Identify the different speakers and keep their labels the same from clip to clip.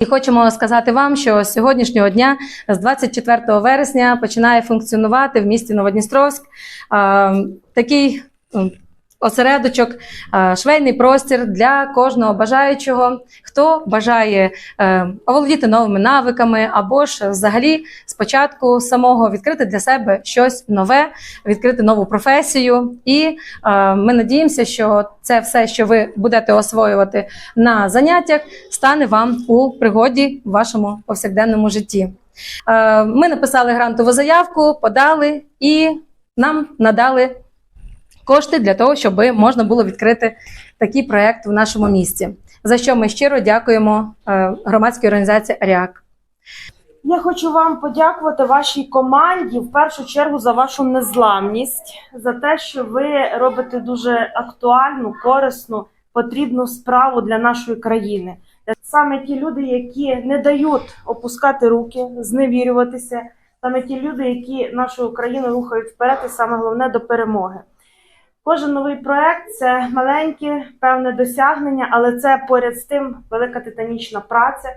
Speaker 1: І хочемо сказати вам, що з сьогоднішнього дня, з 24 вересня, починає функціонувати в місті Новодністровськ е, такий м, осередочок, е, швейний простір для кожного бажаючого, хто бажає е, оволодіти новими навиками, або ж взагалі спочатку самого відкрити для себе щось нове, відкрити нову професію. І е, ми надіємося, що це все, що ви будете освоювати на заняттях, стане вам у пригоді в вашому повсякденному житті. Ми написали грантову заявку, подали і нам надали кошти для того, щоб можна було відкрити такий проект в нашому місті. За що ми щиро дякуємо е, громадській організації Аріак.
Speaker 2: Я хочу вам подякувати вашій команді в першу чергу за вашу незламність, за те, що ви робите дуже актуальну, корисну, потрібну справу для нашої країни. Саме ті люди, які не дають опускати руки, зневірюватися, саме ті люди, які нашу країну рухають вперед, і саме головне до перемоги. Кожен новий проект це маленьке, певне досягнення, але це поряд з тим велика титанічна праця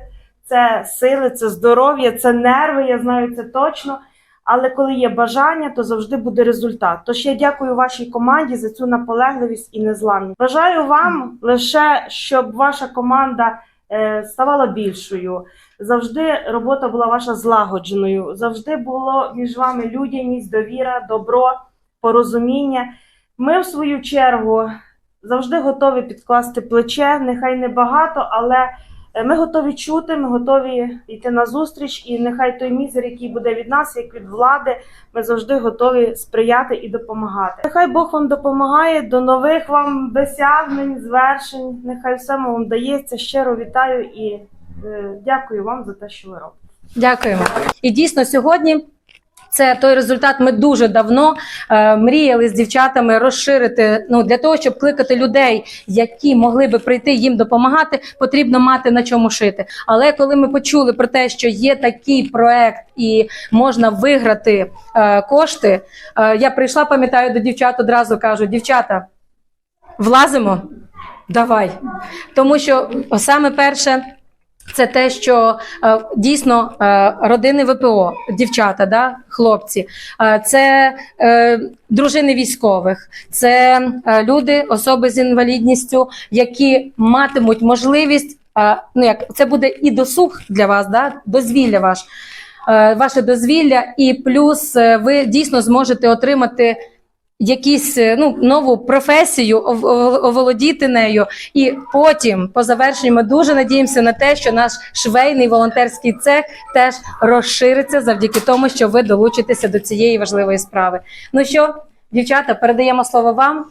Speaker 2: це сили, це здоров'я, це нерви, я знаю це точно. Але коли є бажання, то завжди буде результат. Тож я дякую вашій команді за цю наполегливість і незламність. Бажаю вам лише, щоб ваша команда е, ставала більшою. Завжди робота була ваша злагодженою. Завжди було між вами людяність, довіра, добро, порозуміння. Ми, в свою чергу, завжди готові підкласти плече, нехай не багато, але Е, Ми готові чути, ми готові йти на зустріч, і нехай той мізер, який буде від нас, як від влади, ми завжди готові сприяти і допомагати. Нехай Бог вам допомагає до нових вам досягнень, звершень. Нехай все вам дається. Щиро вітаю і е, дякую вам за те, що ви робите.
Speaker 1: Дякуємо. І дійсно сьогодні. Це той результат. Ми дуже давно е, мріяли з дівчатами розширити. Ну для того, щоб кликати людей, які могли би прийти їм допомагати, потрібно мати на чому шити. Але коли ми почули про те, що є такий проект і можна виграти е, кошти, е, я прийшла, пам'ятаю, до дівчат одразу кажу: дівчата, влазимо, давай. Тому що саме перше. Це те, що е, дійсно е, родини ВПО, дівчата, да, хлопці, е, це дружини військових, це люди, особи з інвалідністю, які матимуть можливість. ну як це буде і досуг для вас, да, дозвілля ваш, ваше дозвілля, і плюс ви дійсно зможете отримати якісь е, ну нову професію, ов- ов- оволодіти нею. І потім, по завершенню, ми дуже надіємося на те, що наш швейний волонтерський цех теж розшириться завдяки тому, що ви долучитеся до цієї важливої справи. Ну що, дівчата, передаємо слово вам.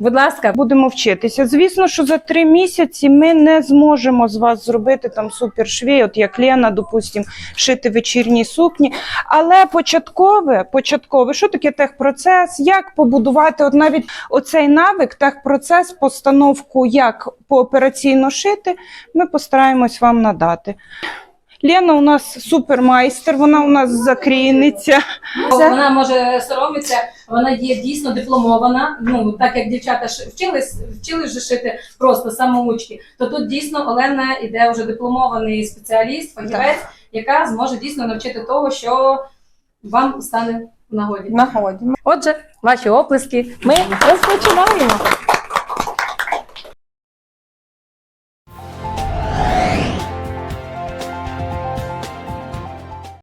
Speaker 1: Будь ласка,
Speaker 3: Будемо вчитися. Звісно, що за три місяці ми не зможемо з вас зробити там супершвій, от як Лена, допустим, шити вечірні сукні. Але початкове, початкове, що таке техпроцес, як побудувати от навіть оцей навик, техпроцес, постановку, як поопераційно шити, ми постараємось вам надати. Лена у нас супермайстер, вона у нас закрійниця.
Speaker 1: вона може соромитися, вона є дійсно дипломована. Ну так як дівчата ж вчились, вчились же шити просто самоучки, то тут дійсно Олена іде вже дипломований спеціаліст, фахівець, яка зможе дійсно навчити того, що вам стане в нагоді.
Speaker 3: Нагоді.
Speaker 1: Отже, ваші оплески. Ми розпочинаємо.